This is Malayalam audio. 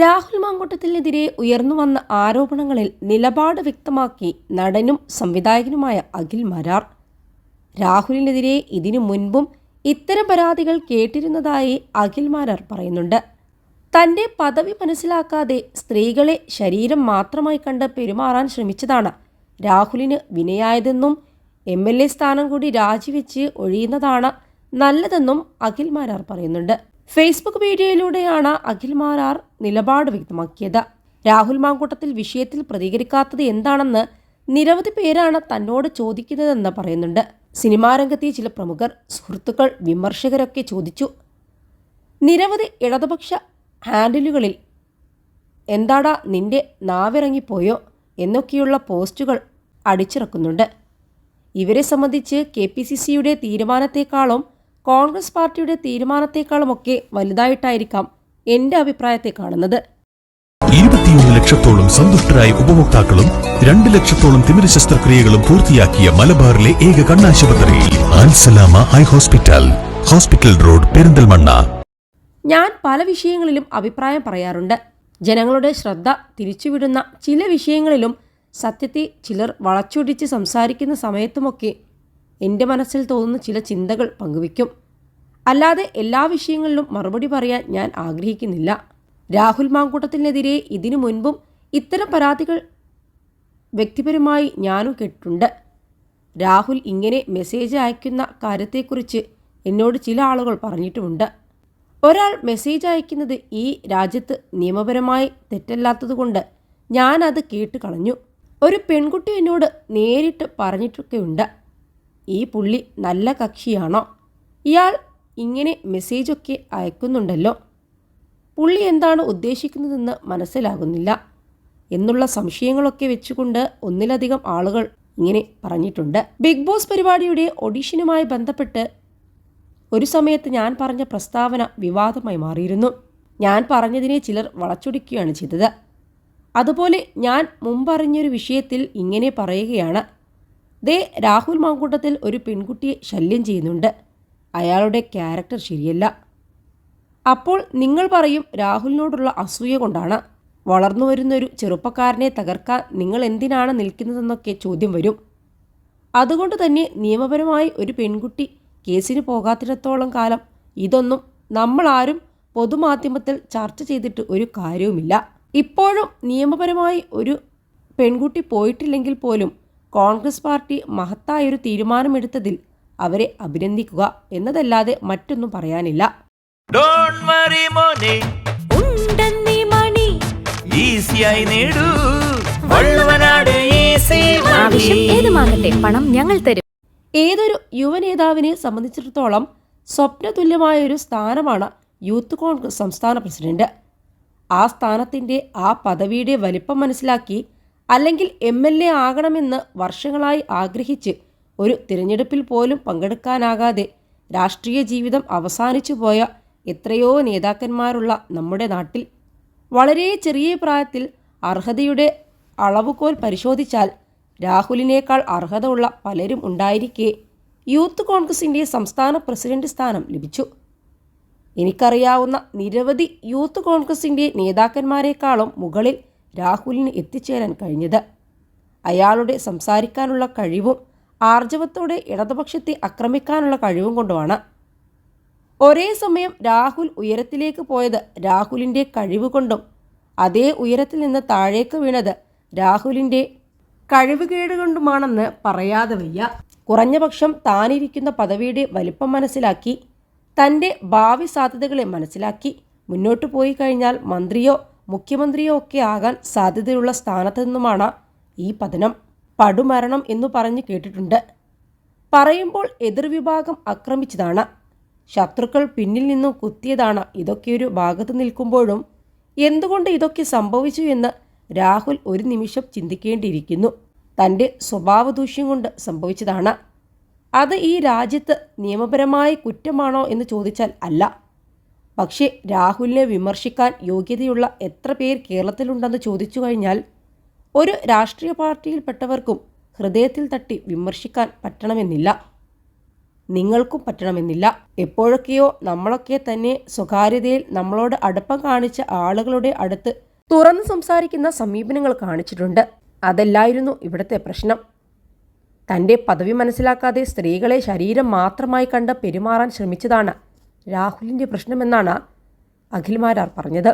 രാഹുൽ ഉയർന്നു വന്ന ആരോപണങ്ങളിൽ നിലപാട് വ്യക്തമാക്കി നടനും സംവിധായകനുമായ അഖിൽ മരാർ. രാഹുലിനെതിരെ ഇതിനു മുൻപും ഇത്തരം പരാതികൾ കേട്ടിരുന്നതായി അഖിൽ മരാർ പറയുന്നുണ്ട്. തന്റെ പദവി മനസ്സിലാക്കാതെ സ്ത്രീകളെ ശരീരം മാത്രമായി കണ്ട് പെരുമാറാൻ ശ്രമിച്ചതാണ് രാഹുലിന് വിനയായതെന്നും എം എൽ എ സ്ഥാനം കൂടി രാജിവെച്ച് ഒഴിയുന്നതാണ് നല്ലതെന്നും അഖിൽ മരാർ പറയുന്നുണ്ട്. ഫേസ്ബുക്ക് വീഡിയോയിലൂടെയാണ് അഖിൽ മാരാർ നിലപാട് വ്യക്തമാക്കിയത്. രാഹുൽ മാങ്കൂട്ടത്തിൽ വിഷയത്തിൽ പ്രതികരിക്കാത്തത് എന്താണെന്ന് നിരവധി പേരാണ് തന്നോട് ചോദിക്കുന്നതെന്ന് പറയുന്നുണ്ട്. സിനിമാ രംഗത്തെ ചില പ്രമുഖർ സുഹൃത്തുക്കൾ വിമർശകരൊക്കെ ചോദിച്ചു. നിരവധി ഇടതുപക്ഷ ഹാൻഡിലുകളിൽ എന്താടാ നിന്റെ നാവിറങ്ങിപ്പോയോ? എന്നൊക്കെയുള്ള പോസ്റ്റുകൾ അടിച്ചിറക്കുന്നുണ്ട്. ഇവരെ സംബന്ധിച്ച് കെ പി സി സിയുടെ തീരുമാനത്തെക്കാളും കോൺഗ്രസ് പാർട്ടിയുടെ തീരുമാനത്തെക്കാളുമൊക്കെ വലുതായിട്ടായിരിക്കാം എന്റെ അഭിപ്രായത്തെ കാണുന്നത്. ഇരുപത്തിയൊന്ന് ലക്ഷത്തോളം സന്തുഷ്ടരായ ഉപഭോക്താക്കളും രണ്ട് ലക്ഷത്തോളം തിമിര ശസ്ത്രക്രിയകളും പൂർത്തിയാക്കിയ മലബാറിലെ ഏക കണ്ണാശുപത്രി ആൻസലാമ eye hospital hospital road Perinthalmanna. ഞാൻ പല വിഷയങ്ങളിലും അഭിപ്രായം പറയാറുണ്ട്. ജനങ്ങളുടെ ശ്രദ്ധ തിരിച്ചുവിടുന്ന ചില വിഷയങ്ങളിലും സത്യത്തെ ചിലർ വളച്ചൊടിച്ച് സംസാരിക്കുന്ന സമയത്തുമൊക്കെ എന്റെ മനസ്സിൽ തോന്നുന്ന ചില ചിന്തകൾ പങ്കുവയ്ക്കും. അല്ലാതെ എല്ലാ വിഷയങ്ങളിലും മറുപടി പറയാൻ ഞാൻ ആഗ്രഹിക്കുന്നില്ല. രാഹുൽ മാങ്കൂട്ടത്തിനെതിരെ ഇതിനു മുൻപും ഇത്തരം പരാതികൾ വ്യക്തിപരമായി ഞാനും കേട്ടിട്ടുണ്ട്. രാഹുൽ ഇങ്ങനെ മെസ്സേജ് അയക്കുന്ന കാര്യത്തെക്കുറിച്ച് എന്നോട് ചില ആളുകൾ പറഞ്ഞിട്ടുമുണ്ട്. ഒരാൾ മെസ്സേജ് അയക്കുന്നത് ഈ രാജ്യത്ത് നിയമപരമായി തെറ്റല്ലാത്തതുകൊണ്ട് ഞാനത് കേട്ട് കളഞ്ഞു. ഒരു പെൺകുട്ടി എന്നോട് നേരിട്ട് പറഞ്ഞിട്ടൊക്കെയുണ്ട്. ഈ പുള്ളി നല്ല കക്ഷിയാണോ? ഇയാൾ ഇങ്ങനെ മെസ്സേജൊക്കെ അയക്കുന്നുണ്ടല്ലോ. പുള്ളി എന്താണ് ഉദ്ദേശിക്കുന്നതെന്ന് മനസ്സിലാകുന്നില്ല. എന്നുള്ള സംശയങ്ങളൊക്കെ വെച്ചുകൊണ്ട് ഒന്നിലധികം ആളുകൾ ഇങ്ങനെ പറഞ്ഞിട്ടുണ്ട്. ബിഗ് ബോസ് പരിപാടിയുടെ ഒഡീഷനുമായി ബന്ധപ്പെട്ട് ഒരു സമയത്ത് ഞാൻ പറഞ്ഞ പ്രസ്താവന വിവാദമായി മാറിയിരുന്നു. ഞാൻ പറഞ്ഞതിനെ ചിലർ വളച്ചൊടിക്കുകയാണ് ചെയ്തത്. അതുപോലെ ഞാൻ മുമ്പറിഞ്ഞൊരു വിഷയത്തിൽ ഇങ്ങനെ പറയുകയാണ്. ദേ രാഹുൽ മാങ്കൂട്ടത്തിൽ ഒരു പെൺകുട്ടിയെ ശല്യം ചെയ്യുന്നുണ്ട്. അയാളുടെ ക്യാരക്ടർ ശരിയല്ല. അപ്പോൾ നിങ്ങൾ പറയും രാഹുലിനോടുള്ള അസൂയ കൊണ്ടാണ്. വളർന്നു വരുന്നൊരു ചെറുപ്പക്കാരനെ തകർക്കാൻ നിങ്ങൾ എന്തിനാണ് നിൽക്കുന്നതെന്നൊക്കെ ചോദ്യം വരും. അതുകൊണ്ട് തന്നെ നിയമപരമായി ഒരു പെൺകുട്ടി കേസിന് പോകാത്തിടത്തോളം കാലം ഇതൊന്നും നമ്മളാരും പൊതുമാധ്യമത്തിൽ ചർച്ച ചെയ്തിട്ട് ഒരു കാര്യവുമില്ല. ഇപ്പോഴും നിയമപരമായി ഒരു പെൺകുട്ടി പോയിട്ടില്ലെങ്കിൽ പോലും കോൺഗ്രസ് പാർട്ടി മഹത്തായൊരു തീരുമാനമെടുത്തതിൽ അവരെ അഭിനന്ദിക്കുക എന്നതല്ലാതെ മറ്റൊന്നും പറയാനില്ല. ഡോണ്ട് വറി മോനെ. ഉണ്ടെന്നീ മണി. ഈസിയായി നേടൂ. വള്ളുവനാട് ഈസി ആവശ്യം ഏതുമാകട്ടെ പണം ഞങ്ങൾ തരും. ഏതൊരു യുവനേതാവിനെ സംബന്ധിച്ചിടത്തോളം സ്വപ്നതുല്യമായൊരു സ്ഥാനമാണ് യൂത്ത് കോൺഗ്രസ് സംസ്ഥാന പ്രസിഡന്റ്. ആ സ്ഥാനത്തിന്റെ ആ പദവിയുടെ വലിപ്പം മനസ്സിലാക്കി അല്ലെങ്കിൽ എം എൽ എ ആകണമെന്ന് വർഷങ്ങളായി ആഗ്രഹിച്ച് ഒരു തിരഞ്ഞെടുപ്പിൽ പോലും പങ്കെടുക്കാനാകാതെ രാഷ്ട്രീയ ജീവിതം അവസാനിച്ചു പോയ എത്രയോ നേതാക്കന്മാരുള്ള നമ്മുടെ നാട്ടിൽ വളരെ ചെറിയ പ്രായത്തിൽ അർഹതയുടെ അളവുകോൽ പരിശോധിച്ചാൽ രാഹുലിനേക്കാൾ അർഹത ഉള്ള പലരും ഉണ്ടായിരിക്കെ യൂത്ത് കോൺഗ്രസിന്റെ സംസ്ഥാന പ്രസിഡന്റ് സ്ഥാനം ലഭിച്ചു. എനിക്കറിയാവുന്ന നിരവധി യൂത്ത് കോൺഗ്രസിന്റെ നേതാക്കന്മാരെക്കാളും മുകളിൽ രാഹുലിന് എത്തിച്ചേരാൻ കഴിഞ്ഞത്. അയാളുടെ സംസാരിക്കാനുള്ള കഴിവും ആർജവത്തോടെ ഇടതുപക്ഷത്തെ ആക്രമിക്കാനുള്ള കഴിവും കൊണ്ടുമാണ്. ഒരേ സമയം രാഹുൽ ഉയരത്തിലേക്ക് പോയത് രാഹുലിന്റെ കഴിവ് കൊണ്ടും അതേ ഉയരത്തിൽ നിന്ന് താഴേക്ക് വീണത് രാഹുലിന്റെ കഴിവുകേട് കൊണ്ടുമാണെന്ന് പറയാതെ വയ്യ. കുറഞ്ഞപക്ഷം താനിരിക്കുന്ന പദവിയുടെ വലിപ്പം മനസ്സിലാക്കി തന്റെ ഭാവി സാധ്യതകളെ മനസ്സിലാക്കി മുന്നോട്ട് പോയി കഴിഞ്ഞാൽ മന്ത്രിയോ മുഖ്യമന്ത്രിയോ ഒക്കെ ആകാൻ സാധ്യതയുള്ള സ്ഥാനത്തു നിന്നുമാണ് ഈ പതനം. പടുമരണം എന്നു പറഞ്ഞ് കേട്ടിട്ടുണ്ട്. പറയുമ്പോൾ എതിർവിഭാഗം ആക്രമിച്ചതാണ്. ശത്രുക്കൾ പിന്നിൽ നിന്നും കുത്തിയതാണ് ഇതൊക്കെയൊരു ഭാഗത്ത് നിൽക്കുമ്പോഴും എന്തുകൊണ്ട് ഇതൊക്കെ സംഭവിച്ചു എന്ന് രാഹുൽ ഒരു നിമിഷം ചിന്തിക്കേണ്ടിയിരിക്കുന്നു. തന്റെ സ്വഭാവദൂഷ്യം കൊണ്ട് സംഭവിച്ചതാണ്. അത് ഈ രാജ്യത്ത് നിയമപരമായ കുറ്റമാണോ എന്ന് ചോദിച്ചാൽ അല്ല. പക്ഷേ രാഹുലിനെ വിമർശിക്കാൻ യോഗ്യതയുള്ള എത്ര പേർ കേരളത്തിലുണ്ടെന്ന് ചോദിച്ചു കഴിഞ്ഞാൽ ഒരു രാഷ്ട്രീയ പാർട്ടിയിൽപ്പെട്ടവർക്കും ഹൃദയത്തിൽ തട്ടി വിമർശിക്കാൻ പറ്റണമെന്നില്ല. നിങ്ങൾക്കും പറ്റണമെന്നില്ല. എപ്പോഴൊക്കെയോ നമ്മളൊക്കെ തന്നെ സ്വകാര്യതയിൽ നമ്മളോട് അടുപ്പം കാണിച്ച ആളുകളുടെ അടുത്ത് തുറന്നു സംസാരിക്കുന്ന സമീപനങ്ങൾ കാണിച്ചിട്ടുണ്ട്. അതല്ലായിരുന്നു ഇവിടുത്തെ പ്രശ്നം. തന്റെ പദവി മനസ്സിലാക്കാതെ സ്ത്രീകളെ ശരീരം മാത്രമായി കണ്ട് പെരുമാറാൻ ശ്രമിച്ചതാണ് രാഹുലിന്റെ പ്രശ്നമെന്നാണ് അഖിൽമാരാർ പറഞ്ഞത്